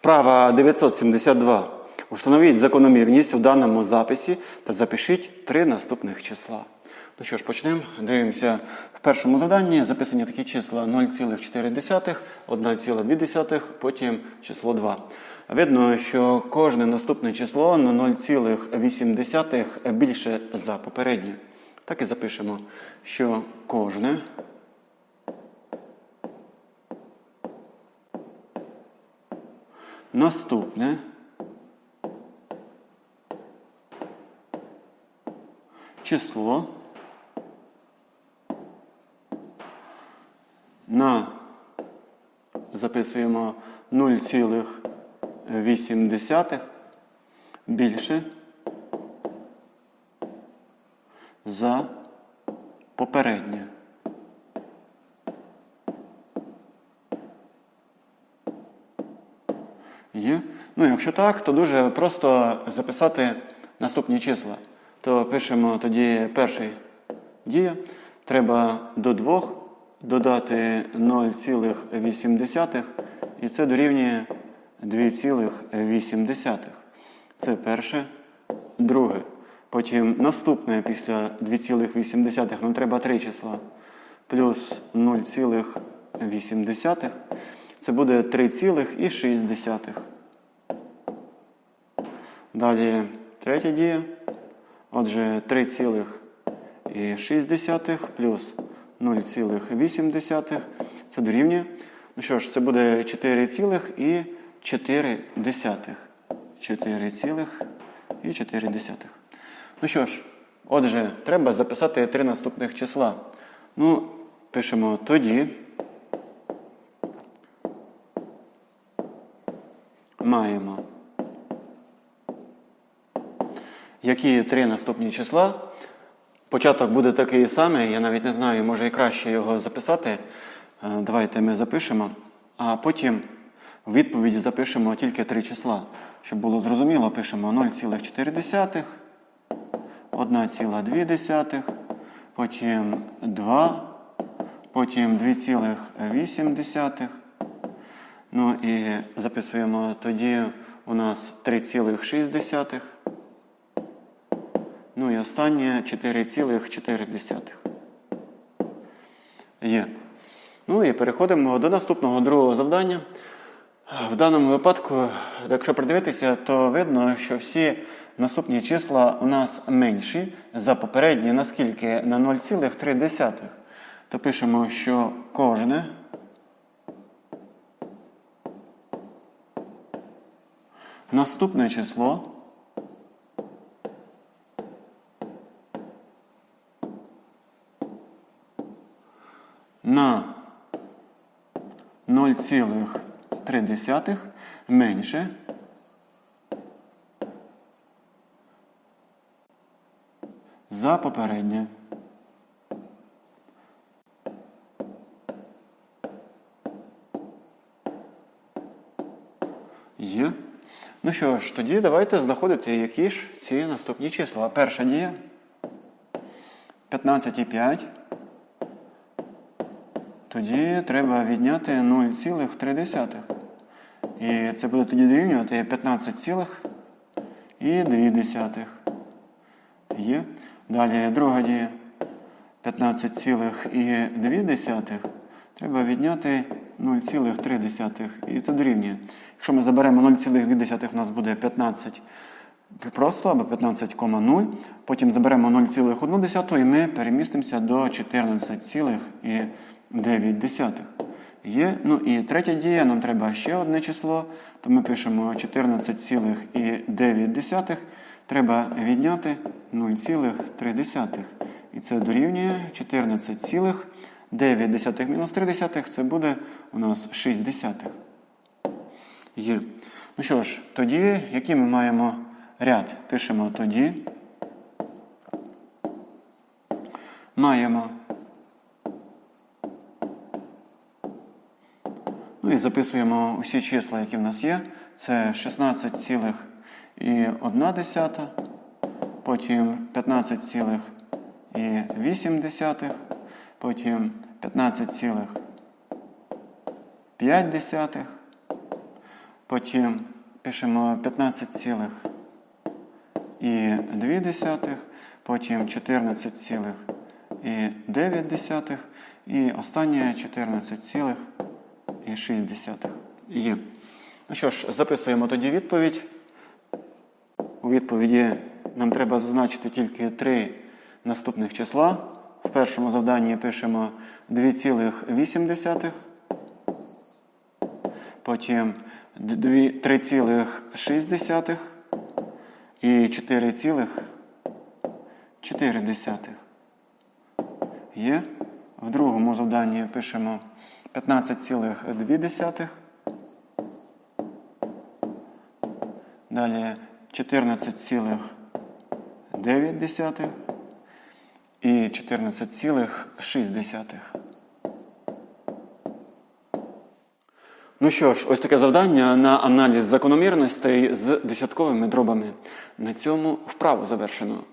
Вправа 972. Установіть закономірність у даному записі та запишіть три наступних числа. Ну що ж, почнемо. Дивимося в першому заданні. Записані такі числа 0,4, 1,2, потім число 2. Видно, що кожне наступне число на 0,8 більше за попереднє. Так і запишемо, що кожне наступне. Число. На. Записуємо 0,8 більше. За попереднє. Є. Ну, якщо так, то дуже просто записати наступні числа. То пишемо тоді перший дія. Треба до 2 додати 0,8, і це дорівнює 2,8. Це перше. Друге. Потім наступне після 2,8 нам треба три числа. Плюс 0,8. Це буде 3,6. Далі третя дія. Отже, 3,6 плюс 0,8. Це дорівнює. Ну що ж, це буде 4,4. 4,4. Ну що ж, отже, треба записати три наступних числа. Ну, пишемо тоді. Маємо. Які три наступні числа? Початок буде такий самий, я навіть не знаю, може і краще його записати. Е, Давайте ми запишемо, а потім в відповіді запишемо тільки три числа. Щоб було зрозуміло, пишемо 0,4, 1,2, потім 2, потім 2,8. Ну і записуємо тоді у нас 3,6. Ну і останнє 4,4. Є. Ну і переходимо до наступного другого завдання. В даному випадку, якщо придивитися, то видно, що всі наступні числа у нас менші за попередні, наскільки на 0,3. То пишемо, що кожне наступне число на 0,3 менше за попереднє. Є. Ну що ж, тоді давайте знаходити, які ж ці наступні числа. Перша дія 15,5. Тоді треба відняти 0,3. І це буде тоді дорівнювати 15,2. Є. Далі друга дія. 15,2. Треба відняти 0,3. І це дорівнює. Якщо ми заберемо 0,2, у нас буде 15 просто або 15,0. Потім заберемо 0,1 і ми перемістимося до 14,9. Є. Ну і третя дія, нам треба ще одне число, то ми пишемо 14,9. Треба відняти 0,3. І це дорівнює 14,9 мінус 3 це буде у нас 6 десятих. Є. Ну що ж, тоді, який ми маємо ряд? Пишемо тоді. Маємо. Ну і записуємо усі числа, які в нас є. Це 16,1, потім 15,8, потім 15,5. Потім пишемо 15,2, потім 14,9 і останнє 14,6. Є. Ну що ж, записуємо тоді відповідь. У відповіді нам треба зазначити тільки три наступних числа. В першому завданні пишемо 2,8, потім 3,6 і 4,4. Є. В другому завданні пишемо 15,2. Далі 14,9 і 14,6. Ну що ж, ось таке завдання на аналіз закономірностей з десятковими дробами. На цьому вправу завершено.